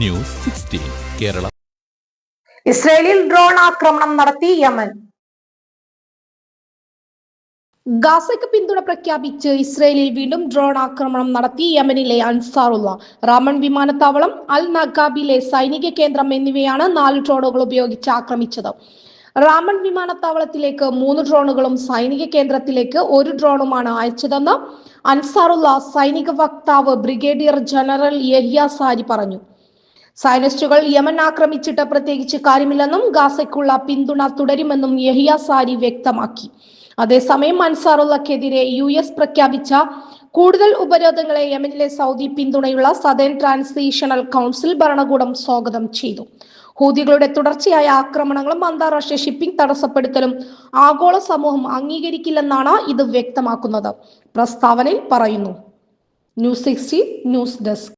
News sixteen Kerala. ഇസ്രയേലിൽ drone ആക്രമണം നടത്തി യമൻ. ഗാസയ്ക്ക് പിന്തുണ പ്രഖ്യാപിച്ച് ഇസ്രയേലിൽ വീണ്ടും ഡ്രോൺ ആക്രമണം നടത്തി യമനിലെ അൻസാറുള്ള റാമൺ വിമാനത്താവളം അൽ നഗാബിലെ സൈനിക കേന്ദ്രം എന്നിവയാണ് നാല് ഡ്രോണുകൾ ഉപയോഗിച്ച് ആക്രമിച്ചത്. റാമൺ വിമാനത്താവളത്തിലേക്ക് മൂന്ന് ഡ്രോണുകളും സൈനിക കേന്ദ്രത്തിലേക്ക് ഒരു ഡ്രോണുമാണ് അയച്ചതെന്ന് അൻസാറുള്ള സൈനിക വക്താവ് ബ്രിഗേഡിയർ ജനറൽ യഹിയ സാരി പറഞ്ഞു. സൈനിസ്റ്റുകൾ യമൻ ആക്രമിച്ചിട്ട് പ്രത്യേകിച്ച് കാര്യമില്ലെന്നും ഗാസയ്ക്കുള്ള പിന്തുണ തുടരുമെന്നും യഹിയ സാരി വ്യക്തമാക്കി. അതേസമയം അൻസാറുള്ളക്കെതിരെ യു എസ് പ്രഖ്യാപിച്ച കൂടുതൽ ഉപരോധങ്ങളെ യമനിലെ സൗദി പിന്തുണയുള്ള സദേൺ ട്രാൻസിഷണൽ കൗൺസിൽ ഭരണകൂടം സ്വാഗതം ചെയ്തു. ഹൂതികളുടെ തുടർച്ചയായ ആക്രമണങ്ങളും അന്താരാഷ്ട്ര ഷിപ്പിംഗ് തടസ്സപ്പെടുത്തലും ആഗോള സമൂഹം അംഗീകരിക്കില്ലെന്നാണ് ഇത് വ്യക്തമാക്കുന്നത്. പ്രസ്താവനയിൽ പറയുന്നു. News sixty news desk.